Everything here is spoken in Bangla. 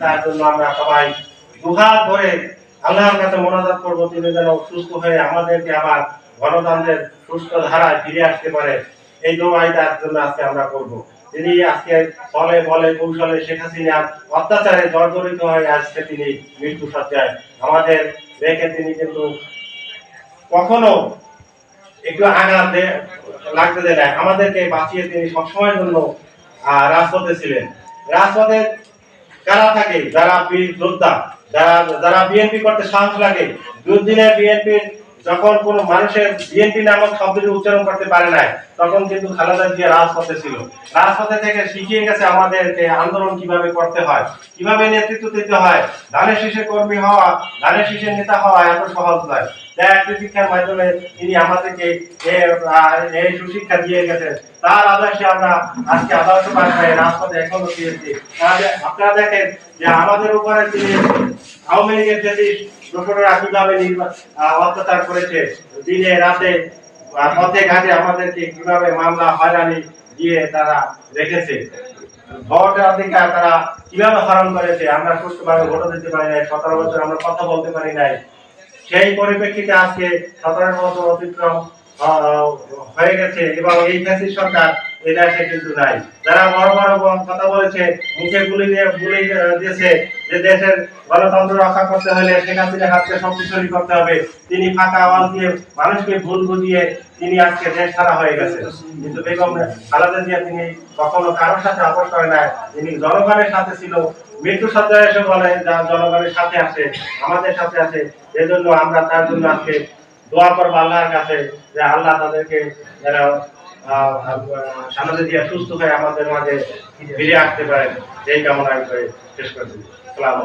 তার জন্য আমরা সবাই দুহাত ধরে আল্লাহর কাছে করব। তিনি যেন সুস্থ হয়ে আমাদেরকে আবার গণতন্ত্রের সুস্থ ধারায় ফিরে আসতে পারে। এই দোয়াই তার জন্য আজকে আমরা করব। তিনি আজকে বলে কৌশলে শেখ অত্যাচারে জর্জরিত হয়ে আজকে তিনি মৃত্যু সজ্জায়। আমাদের রেখে তিনি কিন্তু কখনো একটু আঘাত লাগতে দেয় আমাদেরকে বাঁচিয়ে তিনি সবসময়ের জন্য রাজপথে ছিলেন। রাজপথে কারা থাকে? যারা যোদ্ধা যারা যারা বিএনপি করতে সাহস লাগে দুদিনে বিএনপির যখন কোন মানুষের বিএনপি নামক শব্দটি উচ্চারণ করতে পারে নাই, তখন কিন্তু খালেদা জিয়া রাজপথে ছিল। রাজপথে থেকে শিখিয়ে গেছে আমাদেরকে আন্দোলন কীভাবে করতে হয়, কীভাবে নেতৃত্ব দিতে হয়, ধানের শীষের কর্মী হওয়া, ধানের শীষের নেতা হওয়া এত সহজ নয়। একটি শিক্ষার মাধ্যমে তিনি আমাদেরকে এই সুশিক্ষা দিয়ে গেছেন। তার আদর্শে আমরা আজকে আদর্শ পাঠায় রাজপথে এখনও আপনারা দেখেন যে আমাদের উপরে তিনি আওয়ামী লীগের যদি দোসররা কীভাবে অত্যাচার করেছে। দিনে রাতে পথে ঘাটে আমাদেরকে কীভাবে মামলা, হয়রানি দিয়ে তারা রেখেছে। অধিকার তারা কীভাবে হরণ করেছে, আমরা সুষ্ঠুভাবে ভোট দিতে পারি নাই, সতেরো বছর আমরা কথা বলতে পারি নাই। সেই পরিপ্রেক্ষিতে আজকে সতেরো বছর অতিক্রম হয়ে গেছে এবং এই ফ্যাসিস সরকার এই দেশে কিন্তু নাই। যারা বড় বড় কথা বলেছে মুখে গুলি দিয়ে দিয়েছে যে দেশের গণতন্ত্র রক্ষা করতে হলে হাতকে শক্তিশালী করতে হবে। তিনি ফাঁকা আওয়াজ দিয়ে মানুষকে ভুল বুঝিয়ে তিনি আজকে দেশ ছাড়া হয়ে গেছে। কিন্তু বেগম খালেদা জিয়া তিনি কখনো কারোর সাথে আপোষ করে নাই। তিনি জনগণের সাথে ছিল। মৃত্যু সজ্জায় এসে বলে যা জনগণের সাথে আছে আমাদের সাথে আছে। এজন্য আমরা তার জন্য আজকে দোয়া করব আল্লাহর কাছে যে আল্লাহ তাদেরকে আহ, সামনে দিয়ে সুস্থ হয়ে আমাদের মাঝে ফিরে আসতে পারেন। এই কামনা শেষ করছি সালামু